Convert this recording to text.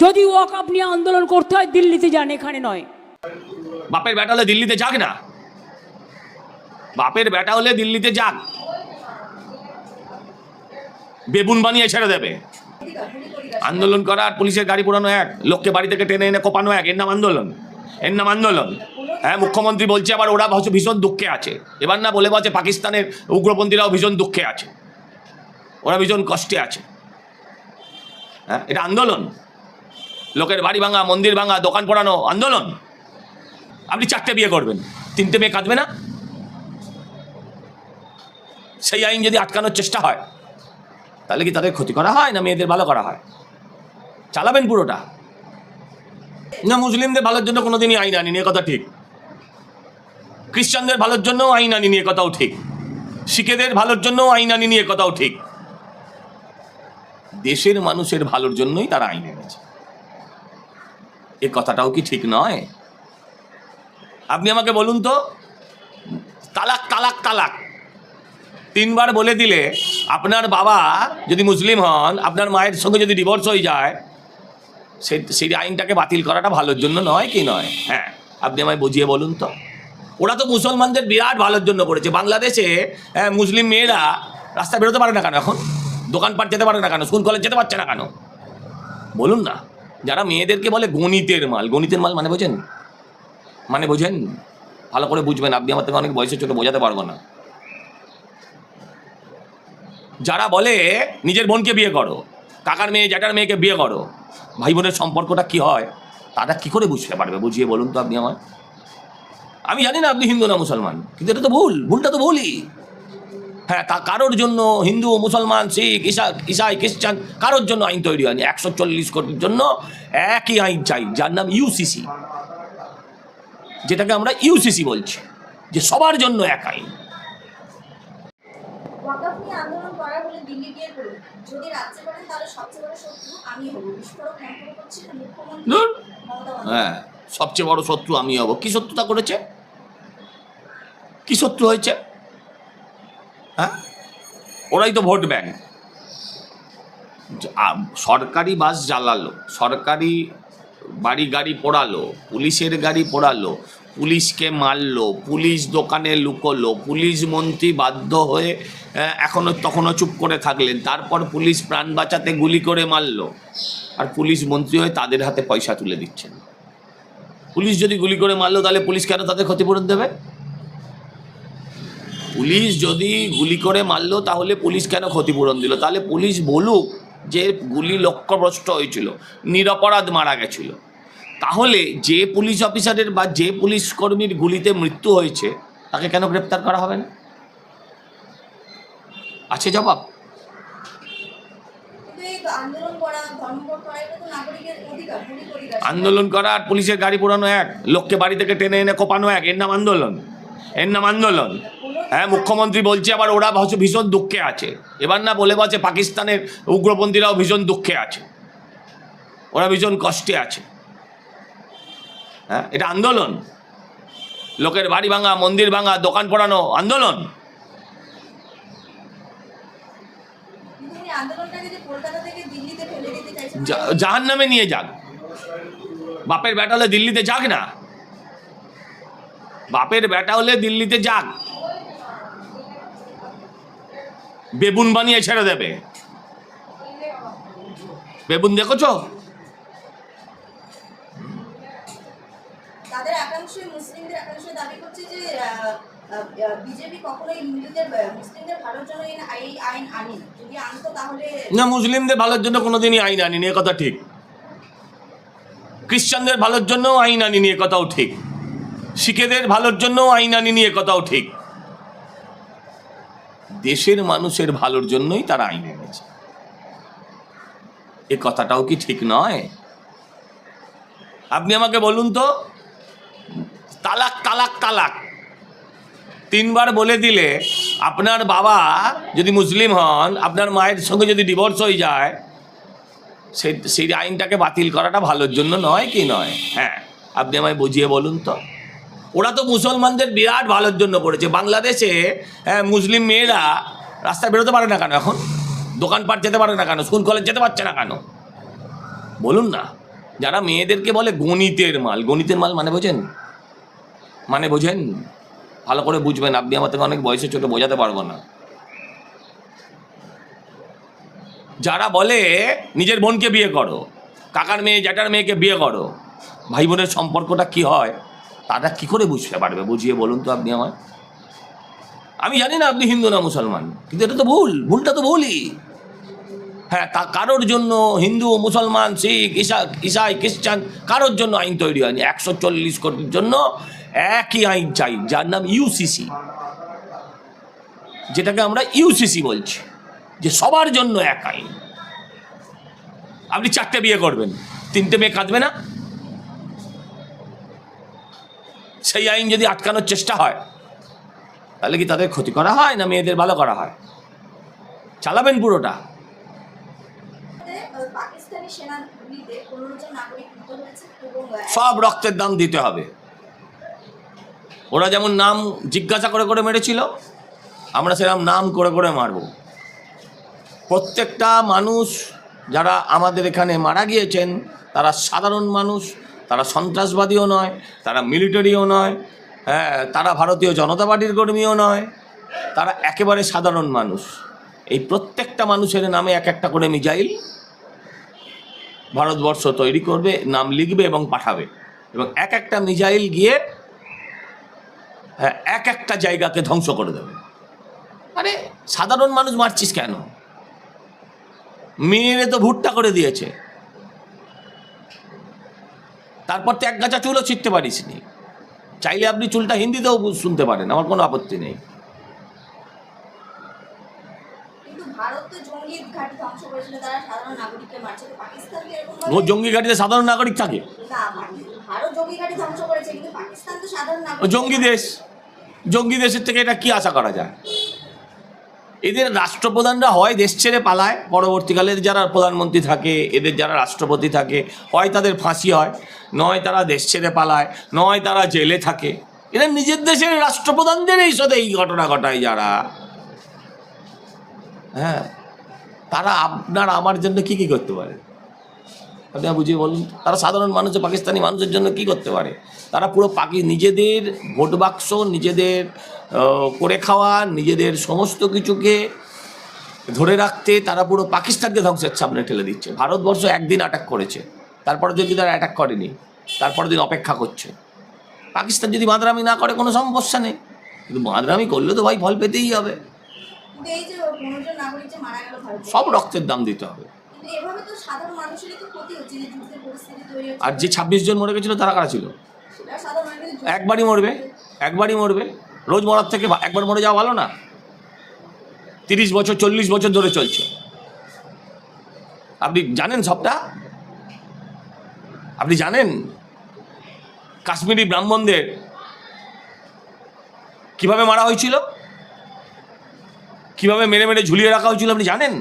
যদি ওয়াকআপ নিয়ে আন্দোলন করতে হয়, দিল্লিতে যান, এখানে নয়। বাপের বেটা হলে দিল্লিতে যাক না। বাপের বেটা হলে দিল্লিতে যাক। বেবুন বানিয়ে ছেড়ে দেবে। আন্দোলন করা আর পুলিশের গাড়ি পোড়ানো এক, লোককে বাড়ি থেকে টেনে এনে কোপানো এক। এর নাম আন্দোলন। এর নাম আন্দোলন। হ্যাঁ মুখ্যমন্ত্রী বলছে আবার, ওরা ভীষণ দুঃখে আছে। এবার না বলে বলছে, পাকিস্তানের উগ্রপন্থীরাও ভীষণ দুঃখে আছে। ওরা ভীষণ কষ্টে আছে। হ্যাঁ এটা আন্দোলন। লোকের বাড়ি ভাঙা, মন্দির ভাঙা, দোকান পোড়ানো, আন্দোলন। আপনি চারটে বিয়ে করবেন। তিনটে মেয়ে কাঁদবে না? সেই আইন যদি আটকানোর চেষ্টা হয়, তাহলে কি তাদের ক্ষতি করা হয় না মেয়েদের ভালো করা হয়? চালাবেন পুরোটা। না, মুসলিমদের ভালোর জন্য কোনোদিনই আইন আনিনি, এ কথা ঠিক। খ্রিস্টানদের ভালোর জন্যও আইন আনিনি, এ কথাও ঠিক। শিখেদের ভালোর জন্যও আইন আনিনি, এ কথাও ঠিক। দেশের মানুষের ভালোর জন্যই তারা আইন এনেছে। এ কথাটাও কি ঠিক নয়? আপনি আমাকে বলুন তো তালাক তালাক তালাক। তিনবার বলে দিলে আপনার বাবা যদি মুসলিম হন আপনার মায়ের সঙ্গে যদি ডিভোর্স হয়ে যায় সে সেই আইনটাকে বাতিল করাটা ভালোর জন্য নয় কি নয়? হ্যাঁ আপনি আমায় বুঝিয়ে বলুন তো। ওরা তো মুসলমানদের বিরাট ভালোর জন্য করেছে বাংলাদেশে হ্যাঁ, মুসলিম মেয়েরা রাস্তায় বেরোতে পারে না কেন এখন? দোকানপাট যেতে পারে না কেন? স্কুল কলেজ যেতে পারছে না কেন? বলুন না। যারা মেয়েদেরকে বলে গণিতের মাল গণিতের মাল মানে বোঝেন? মানে বোঝেন? ভালো করে বুঝবেন, আপনি আমার থেকে অনেক বয়সের ছোট, বোঝাতে পারব না। যারা বলে নিজের বোনকে বিয়ে করো, কাকার মেয়ে, জ্যাঠার মেয়েকে বিয়ে করো ভাই বোনের সম্পর্কটা কি হয়, তারা কি করে বুঝতে পারবে? বুঝিয়ে বলুন তো আপনি আমার আমি জানি না আপনি হিন্দু না মুসলমান, কিন্তু এটা তো ভুল, ভুলটা তো ভুলই। হ্যাঁ তা কারোর জন্য হিন্দু মুসলমান শিখ ইসা ইসাই খ্রিস্টান কারোর জন্য আইন তৈরি হয়নি। একশো চল্লিশ কোটির জন্য একই আইন চাই যার নাম ইউসিসি যেটাকে আমরা ইউসিসি বলছি যে সবার জন্য এক আইন। হ্যাঁ সবচেয়ে বড় শত্রু আমি হব। কি শত্রুতা করেছে? কি শত্রু হয়েছে? হ্যাঁ? ওরাই তো ভোট ব্যাংক। সরকারি বাস জ্বালালো সরকারি বাড়ি গাড়ি পোড়ালো পুলিশের গাড়ি পোড়ালো পুলিশকে মারলো পুলিশ দোকানে লুকোলো পুলিশ মন্ত্রী বাধ্য হয়ে আহ, এখনও তখনও চুপ করে থাকলেন তারপর পুলিশ প্রাণ বাঁচাতে গুলি করে মারলো। আর পুলিশ মন্ত্রী হয়ে তাদের হাতে পয়সা তুলে দিচ্ছেন। পুলিশ যদি গুলি করে মারলো তাহলে পুলিশ কেন তাদের ক্ষতিপূরণ দেবে? পুলিশ যদি গুলি করে মারলো তাহলে পুলিশ কেন ক্ষতিপূরণ দিল? তাহলে পুলিশ বলুক যে গুলি লক্ষ্যভ্রষ্ট হয়েছিল নিরপরাধ মারা গেছিল। তাহলে যে পুলিশ অফিসারের বা যে পুলিশ কর্মীর গুলিতে মৃত্যু হয়েছে তাকে কেন গ্রেপ্তার করা হবে না? আছে জবাব? আন্দোলন করা আর পুলিশের গাড়ি পোড়ানো এক লোককে বাড়ি থেকে টেনে এনে কোপানো এক এর নাম আন্দোলন। এর নাম আন্দোলন। হ্যাঁ মুখ্যমন্ত্রী বলছে আবার ওরা হচ্ছে ভীষণ দুঃখে আছে। এবার না বলে বলছে পাকিস্তানের উগ্রপন্থীরাও ভীষণ দুঃখে আছে। ওরা ভীষণ কষ্টে আছে। হ্যাঁ এটা আন্দোলন। লোকের বাড়ি ভাঙা মন্দির ভাঙা দোকান পোড়ানো আন্দোলন। জাহান নামে নিয়ে যাক। বাপের বেটা হলে দিল্লিতে যাক না। বাপের বেটা হলে দিল্লিতে যাক। বেবুন বানিয়ে ছেড়ে দেবে। বেবুন দেখেছ? তাদের একাংশ মুসলিমদের একাংশ দাবি করছে যে জন্য না মুসলিমদের ভালোর জন্য কোনোদিনই আইন আনিনি এ কথা ঠিক। খ্রিস্টানদের ভালোর জন্যও আইন আনিনি এ কথাও ঠিক। শিখেদের ভালোর জন্যও আইন আনিনি এ কথাও ঠিক। দেশের মানুষের ভালোর জন্যই তারা আইন এনেছে। এ কথাটাও কি ঠিক নয়? আপনি আমাকে বলুন তো, তালাক তালাক তালাক। তিনবার বলে দিলে আপনার বাবা যদি মুসলিম হন, আপনার মায়ের সঙ্গে যদি ডিভোর্স হয়ে যায়, সে, সেই আইনটাকে বাতিল করাটা ভালোর জন্য নয় কি নয়? হ্যাঁ আপনি আমায় বুঝিয়ে বলুন তো। ওরা তো মুসলমানদের বিরাট ভালোর জন্য করেছে বাংলাদেশে মুসলিম মেয়েরা রাস্তায় বেরোতে পারে না কেন এখন? দোকানপাট যেতে পারে না কেন? স্কুল কলেজ যেতে পারছে না কেন? বলুন না। যারা মেয়েদেরকে বলে গণিতের মাল গণিতের মাল মানে বোঝেন? মানে বোঝেন? ভালো করে বুঝবেন, আপনি আমার থেকে অনেক বয়সে ছোট, বোঝাতে পারব না। যারা বলে নিজের বোনকে বিয়ে করো, কাকার মেয়ে, জ্যাঠার মেয়েকে বিয়ে করো, ভাই বোনের সম্পর্কটা কি হয়? তারা কি করে বুঝতে পারবে? বুঝিয়ে বলুন তো আপনি আমার আমি জানি না আপনি হিন্দু না মুসলমান, কিন্তু এটা তো ভুল, ভুলটা তো ভুলই। হ্যাঁ তা কারোর জন্য হিন্দু, মুসলমান, শিখ, ঈশা ইসাই খ্রিস্টান, কারোর জন্য আইন তৈরি হয়নি। একশো চল্লিশ কোটির জন্য একই আইন চাই, যার নাম ইউসিসি যেটাকে আমরা ইউসিসি বলছি, যে সবার জন্য এক আইন। আপনি চারটে বিয়ে করবেন, তিনটে মেয়ে কাঁদবে না সেই আইন যদি আটকানোর চেষ্টা হয় তাহলে কি তাদের ক্ষতি করা হয় না মেয়েদের ভালো করা হয়? চালাবেন পুরোটা। সব রক্তের দাম দিতে হবে। ওরা যেমন নাম জিজ্ঞাসা করে করে মেরেছিল আমরা সেরকম নাম করে করে মারব। প্রত্যেকটা মানুষ যারা আমাদের এখানে মারা গিয়েছেন তারা সাধারণ মানুষ তারা সন্ত্রাসবাদীও নয় তারা মিলিটারিও নয় হ্যাঁ তারা ভারতীয় জনতা পার্টির কর্মীও নয় তারা একেবারে সাধারণ মানুষ। এই প্রত্যেকটা মানুষের নামে এক একটা করে মিজাইল ভারতবর্ষ তৈরি করবে নাম লিখবে এবং পাঠাবে। এবং এক একটা মিজাইল গিয়ে হ্যাঁ, এক একটা জায়গাকে ধ্বংস করে দেবে। আরে সাধারণ মানুষ মারছিস কেন? মেয়েরে তো ভুট্টা করে দিয়েছে। তারপর তো এক গাছা চুলও ছিটতে পারিসনি। চাইলে আপনি চুলটা হিন্দিতেও শুনতে পারেন আমার কোনো আপত্তি নেই। জঙ্গি ঘাটিতে সাধারণ নাগরিক থাকে? না জঙ্গি দেশ। জঙ্গি দেশের থেকে এটা কি আশা করা যায়? এদের রাষ্ট্রপ্রধানরা হয় দেশ ছেড়ে পালায়। পরবর্তীকালে যারা প্রধানমন্ত্রী থাকে, এদের যারা রাষ্ট্রপতি থাকে, হয় তাদের ফাঁসি হয়, নয় তারা দেশ ছেড়ে পালায়, নয় তারা জেলে থাকে। এরা নিজের দেশের রাষ্ট্রপ্রধানদের এই সাথে এই ঘটনা ঘটায় যারা। হ্যাঁ তারা আপনার, আমার জন্য কি কি করতে পারে? আপনি বুঝিয়ে বলুন তারা সাধারণ মানুষ পাকিস্তানি মানুষের জন্য কি করতে পারে? তারা পুরো পাকি নিজেদের ভোট বাক্স নিজেদের করে খাওয়া নিজেদের সমস্ত কিছুকে ধরে রাখতে তারা পুরো পাকিস্তানকে ধ্বংসের সামনে ঠেলে দিচ্ছে। ভারতবর্ষ একদিন অ্যাটাক করেছে। তারপরে যদি তারা অ্যাটাক করেনি? তারপরের দিন অপেক্ষা করছে। পাকিস্তান যদি বাঁদরামি না করে কোনো সমস্যা নেই। কিন্তু বাঁদরামি করলে তো ভাই ফল পেতেই হবে। সব রক্তের দাম দিতে হবে। এভাবে তো সাধারণ মানুষেরই তো ক্ষতি হচ্ছে যে যুদ্ধের পরিস্থিতি তৈরি হচ্ছে। আর যে ছাব্বিশ জন মরে গেছিল তারা কারা ছিল? একবারই মরবে? একবারই মরবে? রোজ মরার থেকে একবার মরে যাওয়া ভালো না? তিরিশ বছর চল্লিশ বছর ধরে চলছে। আপনি জানেন সবটা? আপনি জানেন? কাশ্মীরি ব্রাহ্মণদের কীভাবে মারা হয়েছিল? কীভাবে মেরে মেরে ঝুলিয়ে রাখা হয়েছিল আপনি জানেন?